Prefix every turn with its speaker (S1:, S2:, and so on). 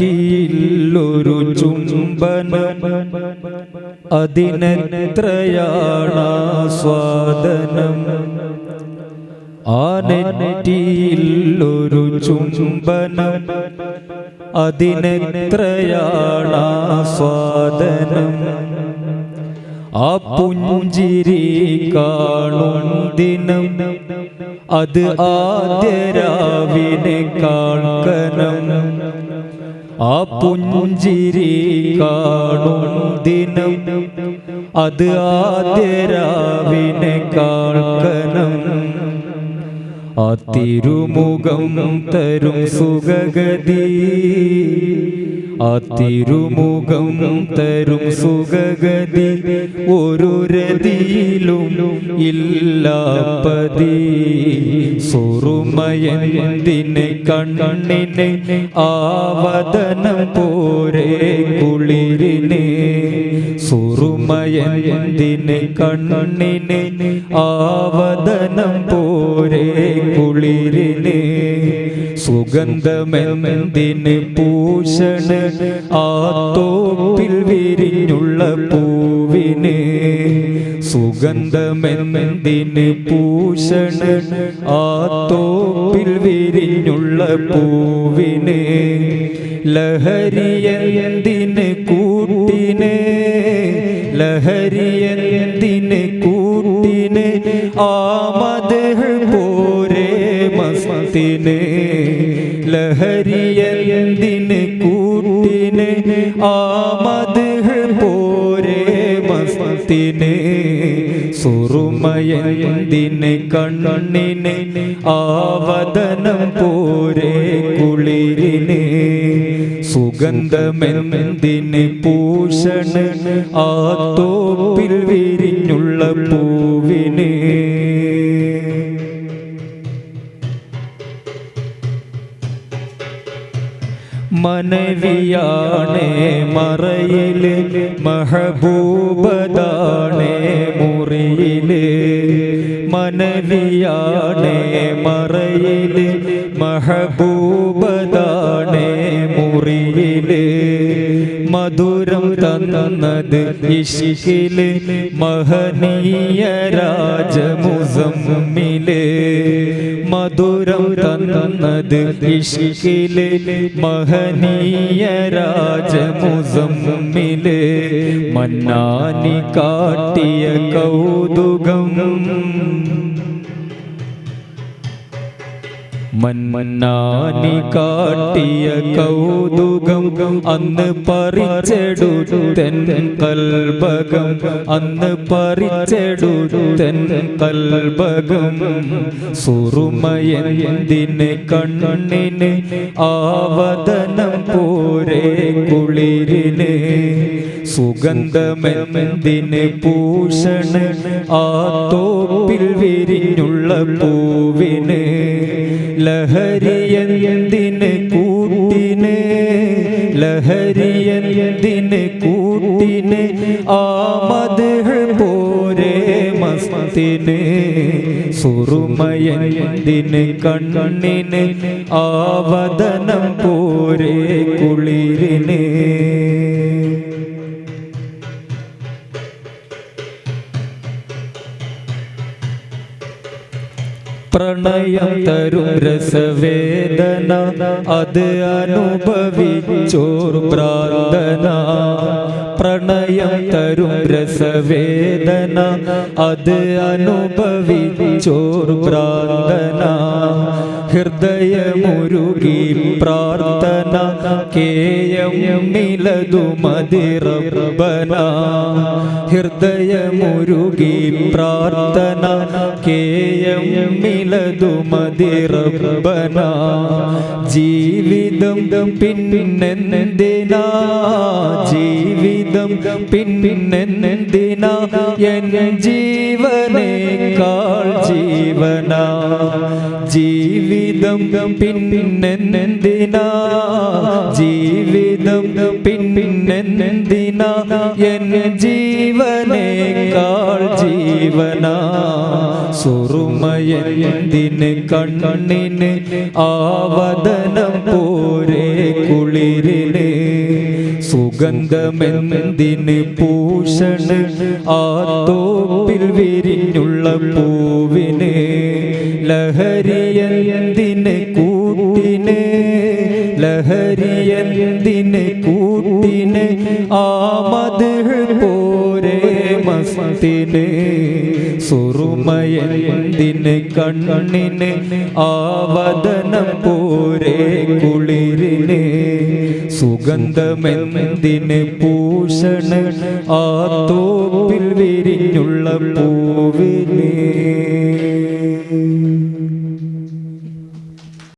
S1: നെറ്റിയിലൊരു ചുംബനം. അതിനെത്രയാണാസ്വാദനം ആ നെറ്റിയില്ലൊരു ചുംബനം. അതിനെത്രയാണാസ്വാദനം ആ പുഞ്ചിരി കാണും ദിനം അത് ആദ്യരാവിനെ കാൾക്കനം ആ പുഞ്ചിരി കാണും ദിനം. അത് ആദ്യരാവിനെ കാണണം ആ തിരുമുഖം തരും സുഖഗതി. ആ തിരുമുഖം തരും സുഖഗതി ഒരു രതിയിലും ഇല്ലാപ്പതി സുറുമയന്തിനെ കണ്ണിനെ ആവദനം പോരെ കുളിരിനെ. സുറുമയന്തിനെ കണ്ണിനെ ആവദനം പോരെ കുളിരിനെ. സുഗന്ധമെന്തിന് പൂഷണ് ആ തോപ്പിൽ വിരിഞ്ഞുള്ള പൂവിന് സുഗന്ധമെന്തിന് പൂഷണ് ആ തോപ്പിൽ വിരിഞ്ഞുള്ള പൂവിന് ലഹരിയെന്തിന് കൂട്ടിന്? ലഹരിയെന്തിന് കൂട്ടിന്? ആമത് ആമത് പോരെ മസ്തിന് സുറുമയന്തിന് കണ്ണിന് ആവദനം പോരെ കുളിരിന് സുഗന്ധമെന്തിന് പൂഷണ് ആ തോപ്പിൽ വിരിഞ്ഞുള്ള പൂവിന്. മനവിയാണേ മറയിൽ മഹബൂബദാണേ മുറിയിൽ മനലിയാണേ മറയിൽ മഹബൂബദാണേ മുറിയിൽ. മധുരം തന്നത് ഇഷ്കിൽ മഹനീയ രാജമുസമ്മിൽ. മധുരം തന്നത് ഇഷ്കിൽ മഹനീയ രാജമുസമ്മിൽ മന്നാനി കാട്ടിയ കൗതുകം മന്നാനി കാട്ടിയ കൗതുകം അന്ന് പറിച്ചെടുത്തൻ കൽബകം അന്ന് പറിച്ചെടുത്തൻ കൽബകം സുറുമയന്തിന് കണ്ണിന് ആവതനം പോരെ കുളിരിന്? സുഗന്ധമെന്തിന് പൂഷണ് ആ തോപ്പിൽ വിരിഞ്ഞുള്ള പൂവിന് ലഹരിയെന്തിന് കൂട്ടിന്? ലഹരിയന്തിന് കൂട്ടിന്? ആമത് പോരെ മസ്തിന്. സുറുമയന്തിന് കണ്ണിന്? ആവദനം പോരെ പ്രണയം തരും രസവേദന. അത് അനുഭവിച്ചോർ പ്രാർത്ഥന. പ്രണയം തരും രസവേദന. അത് അനുഭവിച്ചോർ പ്രാർത്ഥന. ഹൃദയമുരുകി പ്രാർത്ഥന കേയം മിലതു മതിറബന ഹൃദയമുരുകി പ്രാർത്ഥന കേയം മിലതു മതിറബന ജീവിതം പിന്നെന്തിനാ? ജീവിതം പിന്നെന്തിനാ? എൻ ജീവനേക്കാൾ ജീവന ജീവിതം പിന്നെന്തിനാ? ജീവിതം പിന്നെന്തിനാ? എൻ ജീവനേക്കാൾ ജീവന. സുറുമയന്തിന് കണ്ണിന് ആവദനം പോരെ കുളിരിന്? സുഗന്ധമെന്തിന് പൂഷണ് ആ തോപ്പിൽ വിരിഞ്ഞുള്ള പൂവിന്? ലഹരിയെന്തിന് കൂട്ടിന് ലഹരിയന്തിന് കൂട്ടിന് ആമത് പോരെ മസ്തിന് സുറുമയന്തിന് കണ്ണിന് ആവദനം പോരെ കുളിരിന് സുഗന്ധമെന്തിന് പൂഷണ് ആ തോപ്പിൽ വിരിഞ്ഞുള്ള പൂവിന്